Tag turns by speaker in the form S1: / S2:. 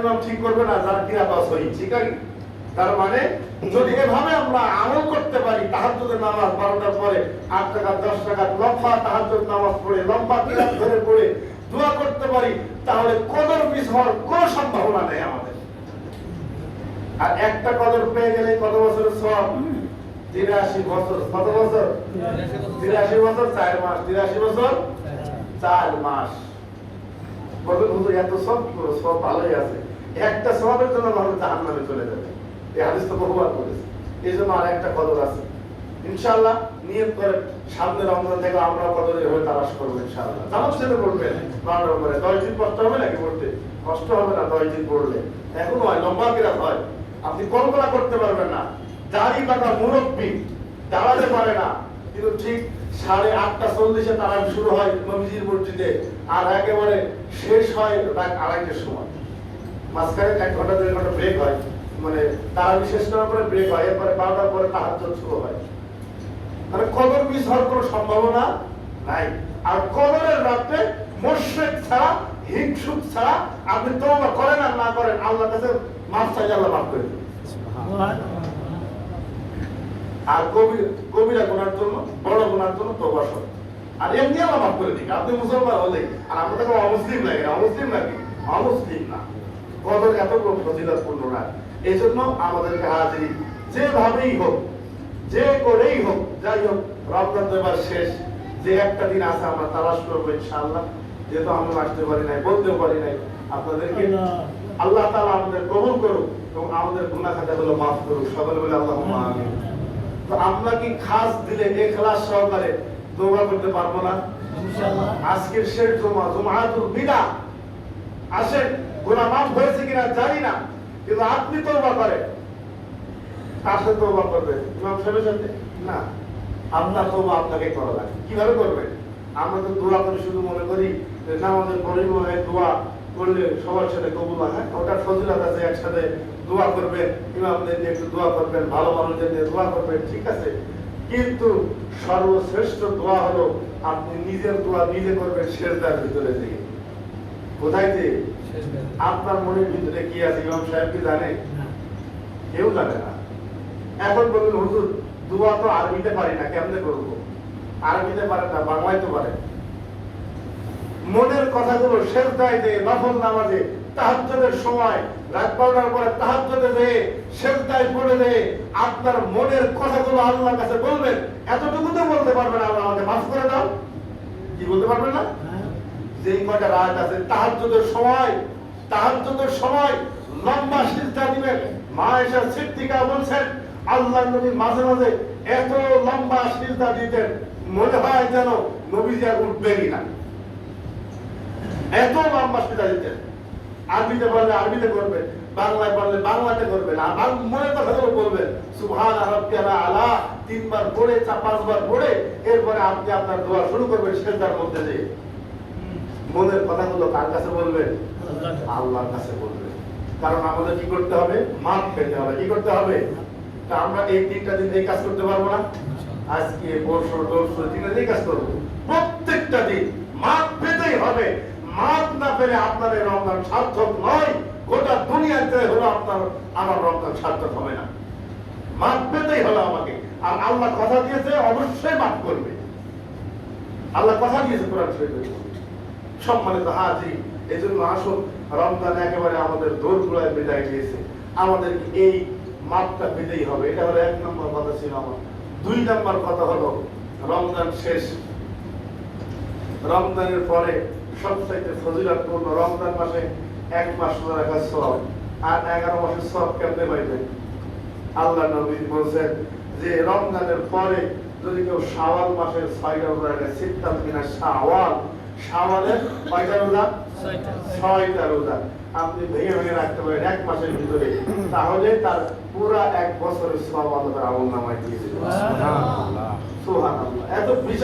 S1: ইমাম ঠিক করবে না, যার কিরাত সহি, ঠিক আছে? তার মানে যদি এভাবে আমরা আমল করতে পারি, তাহাজ্জুদের নামাজ বারোটার পরে আট টাকা দশ টাকা লম্বা তাহাজ্জুদ নামাজ পড়ে, লম্বা কিরাত ধরে পড়ে দোয়া করতে পারি, তাহলে কদর মিস হওয়ার কোনো সম্ভাবনা নেই আমাদের। আর একটা কদর পেয়ে গেলে কত বছরের সব তিরাশি বছর। কত বছর? তিরাশি বছর? চার মাস। তিরাশি বছর? চার মাস। এত সব? সব ভালোই আছে। একটা সবের জন্য ভালো জাহান নামে চলে যাবে। এই হাদিস তো বহুবার এই জন্য আর একটা কদর আছে। করে সামনে রমজান থেকে আমরা করব পড়বে। বারোটার পরে দশ দিন কষ্ট হবে নাকি পড়তে? কষ্ট হবে না, দশ দিন পড়লে। এখন হয়, লম্বা হয়। আপনি কল্পনা করতে পারবেন না। দাড়ি পাকা মুরব্বী, দাঁড়াতে পারে না। কিন্তু ঠিক সাড়ে আটটা চল্লিশে তারা শুরু হয় নবীজির মসজিদে আর একেবারে শেষ হয় রাত আড়াইটের সময়। মাঝখানে এক ঘণ্টা, দেড় ঘণ্টা ব্রেক হয়। মানে তারা করার পরে ব্রেক হয়, এরপরে বারোটার পরে তাহার শুরু হয়। মানে মিস হওয়ার কোনো সম্ভাবনা নাই। আর কবরের রাত্রে মোশেক ছাড়া, হিংসুক ছাড়া আপনি তওবা করেন আর না করেন, আল্লাহর কাছে মাফ চাইলে আল্লাহ মাফ করে আর কবির কবিরা গুনার জন্য বড় গুনার জন্য সব আর এমনি আল্লাহ মাফ করে দিবে আপনি মুসলমান হলে আর অমুসলিম লাগে না অমুসলিম নাকি? অমুসলিম না। কদর এত ফজিলতপূর্ণ না এই জন্য আমাদেরকে হাজিরি যেভাবেই হোক যে করেই হোক যাই হোক রমজান এবার শেষ। যে একটা দিন আছে আমরা তালাশ করব ইনশাআল্লাহ। যেহেতু আমরা আসতে পারি নাই বলতেও পারি নাই। আপনাদেরকে আল্লাহ। তাআলা আমাদের কবুল করুক এবং আমাদের গুনাহ খাতাগুলো মাফ করুক। সকলে বলে আল্লাহ আমিন। তো আমরা কি খাস দিলে এখলাস সহকারে দোয়া করতে পারব না। আজকের শেষ জমা জমাতুল বিদা আসেন মাফ হয়েছে কিনা জানি না কিন্তু আপনি করেন। করবেন। ইমাম সাহেবের সাথে? না। আপনার আপনাকে করা লাগে। কীভাবে করবেন? আমরা তো দোয়া করে শুধু মনে করি যে নামাজের পরেই মনে দোয়া করলে সবার সাথে কবুল হয়। ওটা ফজিলত আছে একসাথে দোয়া করবেন ইমামদের নিয়ে একটু দোয়া করবেন ভালো মানুষদের নিয়ে দোয়া করবেন ঠিক আছে? কিন্তু সর্বশ্রেষ্ঠ দোয়া হলো আপনি নিজের দোয়া নিজে করবেন শেষদার ভিতরে থেকে কোথায় যে আপনার মনের ভিতরে কি আছে? ইমাম সাহেব কি জানে? কেউ জানে না। এখন বলুন হুজুর দোয়া তো আরবিতে পারি না কেমনে করব? আরবিতে পারে না বাংলায় তো পারে মনের কথাগুলো শেষ দায় নফল নামাজে তাহাজ্জুদের সময় রাত বারোটার পরে দায় পড়ে দে আপনার মনের কথাগুলো আল্লাহর কাছে বলবেন, এতটুকু তো বলতে আল্লাহ আমাকে মাফ করে দাও। কি বলতে না? যেই কয়টা রাত আছে সময় সময় লম্বা সিজদা দিবেন। মা এসা সিদ্দিকা বলছেন, আল্লাহ নবী মাঝে মাঝে এত লম্বা সিজদা দিতেন, মনে হয় যেন নবীজি আর উঠবেনই না এত লম্বা সিজদা দিতেন আরবিতে পারলে আরবিতে করবেন বাংলায় পারলে বাংলাতে করবেন আর মনের কথাগুলো বলবেন সুবহান রাব্বিয়াল আলা, তিনবার পড়ে চা পাঁচবার পড়ে, এরপরে আপনি আপনার দোয়া শুরু করবেন সেজদার মধ্যে দিয়ে। মনের কথাগুলো কার কাছে বলবেন আল্লাহর কাছে বলবেন কারণ আমাদের কি করতে হবে? মাপ পেতে হবে। কি করতে হবে? তা আমরা এই তিনটা দিন এই কাজ করতে পারব না। আজকে, পরশু দর্শু তিনটা দিন কাজ করব। প্রত্যেকটা দিন মাপ পেতেই হবে। মাপ না পেলে আপনার এই রমজান সার্থক নয়, গোটা দুনিয়াতে হলো আপনার, আমার রমজান সার্থক হবে না। মাপ পেতেই হলো আমাকে। আর আল্লাহ কথা দিয়েছে, অবশ্যই মাফ করবে। আল্লাহ কথা দিয়েছে কোরআন শরীফে। সম্মানিত হাজি এই জন্য আসুন, রমজান একেবারে আমাদের দোর গুলায় বিদায় দিয়েছে আমাদের এই মাপটা পেতেই হবে। এটা হলো এক নম্বর কথা ছিল আমার। দুই নম্বর কথা হলো, রমজান শেষ। রমজানের পরে সবচাইতে ফজিলতপূর্ণ রমজান মাসে এক মাস রোজা রাখার সব আর এগারো মাসের সব কেমনে পাইবেন আল্লাহ নবী বলছেন যে রমজানের পরে যদি কেউ শাওয়াল মাসের ছয়টা রোজা রাখে সিদ্ধান্ত কিনা শাওয়াল। শাওয়ালের কয়টা রোজা? ছয়টা। রোজা। আপনি ভেঙে ভেঙে রাখতে পারেন এক মাসের ভিতরে। তাহলে তার পুরা এক বছরের সব আল্লাহ আমল নামায় দিয়ে দেবে এত বিশাল